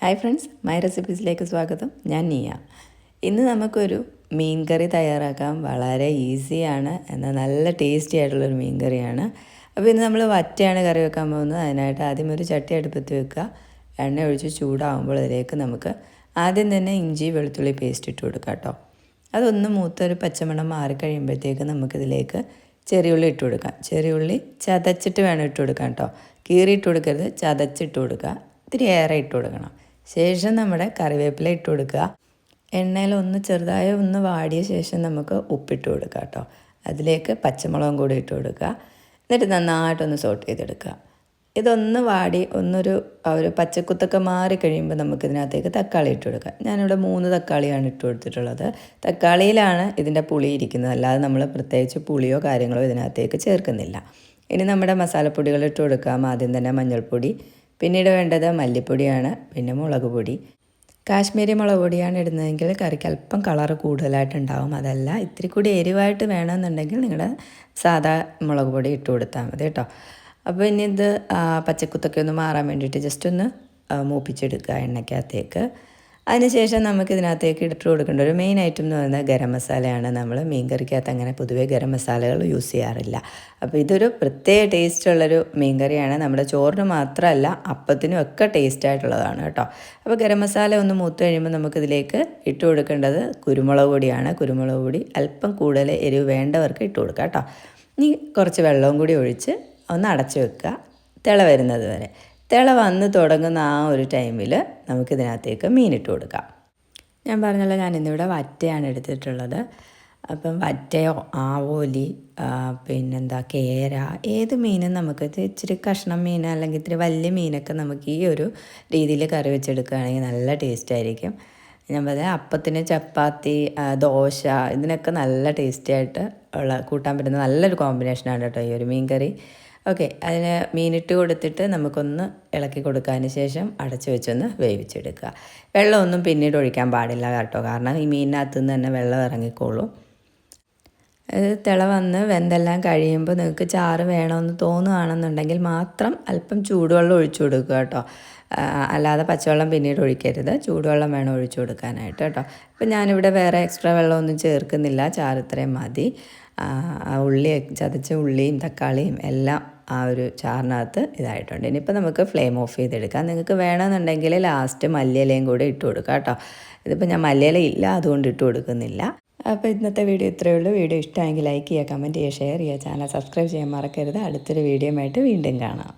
Hi friends my റെസിപ്പീസിലേക്ക് സ്വാഗതം. ഞാൻ നീയ. ഇന്ന് നമുക്കൊരു മീൻ കറി തയ്യാറാക്കാൻ വളരെ ഈസിയാണ് എന്നാൽ നല്ല ടേസ്റ്റി ആയിട്ടുള്ളൊരു മീൻ കറിയാണ് അപ്പോൾ ഇന്ന് നമ്മൾ വറ്റയാണ് കറി വെക്കാൻ പോകുന്നത്. അതിനായിട്ട് ആദ്യം ഒരു ചട്ടി അടുപ്പത്ത് വെക്കുക. എണ്ണ ഒഴിച്ച് ചൂടാകുമ്പോൾ അതിലേക്ക് നമുക്ക് ആദ്യം തന്നെ ഇഞ്ചി വെളുത്തുള്ളി പേസ്റ്റ് ഇട്ട് കൊടുക്കാം കേട്ടോ. അതൊന്ന് മൂത്തൊരു പച്ചമണം മാറിക്കഴിയുമ്പോഴത്തേക്ക് നമുക്കിതിലേക്ക് ചെറിയുള്ളി ഇട്ട് കൊടുക്കാം. ചെറിയുള്ളി ചതച്ചിട്ട് വേണം ഇട്ട് കൊടുക്കാം കേട്ടോ. കീറിയിട്ട് കൊടുക്കരുത്. ചതച്ചിട്ട് കൊടുക്കുക. ഇത്തിരി ഏറെ ഇട്ട് കൊടുക്കണം. ശേഷം നമ്മുടെ കറിവേപ്പില ഇട്ട് കൊടുക്കുക. എണ്ണയിൽ ഒന്ന് ചെറുതായി ഒന്ന് വാടിയ ശേഷം നമുക്ക് ഉപ്പിട്ട് കൊടുക്കുക കേട്ടോ. അതിലേക്ക് പച്ചമുളകും കൂടി ഇട്ട് കൊടുക്കുക. എന്നിട്ട് നന്നായിട്ടൊന്ന് സോട്ട് ചെയ്തെടുക്കുക. ഇതൊന്ന് വാടി ഒന്നൊരു ഒരു പച്ചക്കുത്തൊക്കെ മാറി കഴിയുമ്പോൾ നമുക്ക് നമുക്കിതിനകത്തേക്ക് തക്കാളി ഇട്ട് കൊടുക്കാം ഞാനിവിടെ മൂന്ന് തക്കാളിയാണ് ഇട്ട് കൊടുത്തിട്ടുള്ളത്. തക്കാളിയിലാണ് ഇതിന്റെ പുളി ഇരിക്കുന്നത്. അല്ലാതെ നമ്മൾ പ്രത്യേകിച്ച് പുളിയോ കാര്യങ്ങളോ ഇതിനകത്തേക്ക് ചേർക്കുന്നില്ല. ഇനി നമ്മുടെ മസാലപ്പൊടികൾ ഇട്ട് കൊടുക്കാം. ആദ്യം തന്നെ മഞ്ഞൾപ്പൊടി പിന്നീട് വേണ്ടത് മല്ലിപ്പൊടിയാണ് പിന്നെ മുളക് പൊടി. കാശ്മീരി മുളക് പൊടിയാണ് ഇടുന്നതെങ്കിൽ കറിക്ക് അല്പം കളറ് കൂടുതലായിട്ടുണ്ടാവും. അതല്ല ഇത്തിരി കൂടി എരിവായിട്ട് വേണമെന്നുണ്ടെങ്കിൽ നിങ്ങളുടെ സാധാ മുളക് പൊടി ഇട്ട് കൊടുത്താൽ മതി കേട്ടോ. അപ്പോൾ ഇനി ഇത് പച്ചക്കുത്തൊക്കെ ഒന്ന് മാറാൻ വേണ്ടിയിട്ട് ജസ്റ്റ് ഒന്ന് മൂപ്പിച്ചെടുക്കുക എണ്ണയ്ക്കകത്തേക്ക്. അതിനുശേഷം നമുക്ക് ഇതിനകത്തേക്ക് ഇട്ട് കൊടുക്കേണ്ട ഒരു മെയിൻ ഐറ്റം എന്ന് പറയുന്നത് ഗരം മസാലയാണ്. നമ്മൾ മീൻ കറിക്കകത്ത് അങ്ങനെ പൊതുവേ ഗരം മസാലകൾ യൂസ് ചെയ്യാറില്ല. അപ്പോൾ ഇതൊരു പ്രത്യേക ടേസ്റ്റുള്ളൊരു മീൻ കറിയാണ്. നമ്മുടെ ചോറിന് മാത്രമല്ല അപ്പത്തിനും ഒക്കെ ടേസ്റ്റ് ആയിട്ടുള്ളതാണ് കേട്ടോ. അപ്പോൾ ഗരം മസാല ഒന്ന് മൂത്ത് കഴിയുമ്പോൾ നമുക്കിതിലേക്ക് ഇട്ട് കൊടുക്കേണ്ടത് കുരുമുളക് പൊടിയാണ്. കുരുമുളക് പൊടി അല്പം കൂടുതൽ എരിവ് വേണ്ടവർക്ക് ഇട്ട് കൊടുക്കുക കേട്ടോ. ഇനി കുറച്ച് വെള്ളവും കൂടി ഒഴിച്ച് ഒന്ന് അടച്ചു വെക്കുക. തിള വരുന്നത് വരെ. തിള വന്ന് തുടങ്ങുന്ന ആ ഒരു ടൈമിൽ നമുക്കിതിനകത്തേക്ക് മീനിട്ട് കൊടുക്കാം. ഞാൻ പറഞ്ഞല്ലോ ഞാൻ ഇന്നിവിടെ വറ്റയാണ് എടുത്തിട്ടുള്ളത്. അപ്പം വറ്റയോ ആവോലി പിന്നെന്താ കേര ഏത് മീനും നമുക്ക് ഇച്ചിരി കഷ്ണം മീൻ അല്ലെങ്കിൽ ഇത്തിരി വലിയ മീനൊക്കെ നമുക്ക് ഈ ഒരു രീതിയിൽ കറി വെച്ചെടുക്കുകയാണെങ്കിൽ നല്ല ടേസ്റ്റ് ആയിരിക്കും. ഞാൻ പറയാം അപ്പത്തിന് ചപ്പാത്തി ദോശ ഇതിനൊക്കെ നല്ല ടേസ്റ്റി ആയിട്ട് ഉള്ള കൂട്ടാൻ പറ്റുന്ന നല്ലൊരു കോമ്പിനേഷനാണ് കേട്ടോ ഈ ഒരു മീൻ കറി ഓക്കെ അതിന് മീനിട്ട് കൊടുത്തിട്ട് നമുക്കൊന്ന് ഇളക്കി കൊടുക്കാതിന് ശേഷം അടച്ചു വെച്ചൊന്ന് വേവിച്ചെടുക്കുക. വെള്ളമൊന്നും പിന്നീട് ഒഴിക്കാൻ പാടില്ല കേട്ടോ. കാരണം ഈ മീനിനകത്തു നിന്ന് തന്നെ വെള്ളം ഇറങ്ങിക്കോളും. അത് തിള വന്ന് വെന്തെല്ലാം കഴിയുമ്പോൾ നിങ്ങൾക്ക് ചാറ് വേണമെന്ന് തോന്നുകയാണെന്നുണ്ടെങ്കിൽ മാത്രം അല്പം ചൂടുവെള്ളം ഒഴിച്ചു കൊടുക്കുക കേട്ടോ. അല്ലാതെ പച്ചവെള്ളം പിന്നീട് ഒഴിക്കരുത്. ചൂടുവെള്ളം വേണം ഒഴിച്ചു കൊടുക്കാനായിട്ട് കേട്ടോ. ഇപ്പം ഞാനിവിടെ വേറെ എക്സ്ട്രാ വെള്ളമൊന്നും ചേർക്കുന്നില്ല. ചാറ് ഇത്രയും മതി. ഉള്ളി ചതച്ച ഉള്ളിയും തക്കാളിയും എല്ലാം ആ ഒരു ചാറിനകത്ത് ഇതായിട്ടുണ്ട്. ഇനിയിപ്പോൾ നമുക്ക് ഫ്ലെയിം ഓഫ് ചെയ്തെടുക്കാം. നിങ്ങൾക്ക് വേണമെന്നുണ്ടെങ്കിൽ ലാസ്റ്റ് മല്ലിയിലയും കൂടെ ഇട്ട് കൊടുക്കാം കേട്ടോ. ഇതിപ്പോൾ ഞാൻ മല്ലിയില ഇല്ല അതുകൊണ്ട് ഇട്ട് കൊടുക്കുന്നില്ല. അപ്പോൾ ഇന്നത്തെ വീഡിയോ ഇത്രയേ ഉള്ളൂ. വീഡിയോ ഇഷ്ടമെങ്കിൽ ലൈക്ക് ചെയ്യുക കമന്റ് ചെയ്യുക ഷെയർ ചെയ്യുക. ചാനൽ സബ്സ്ക്രൈബ് ചെയ്യാൻ മറക്കരുത്. അടുത്തൊരു വീഡിയോ ആയിട്ട് വീണ്ടും കാണാം.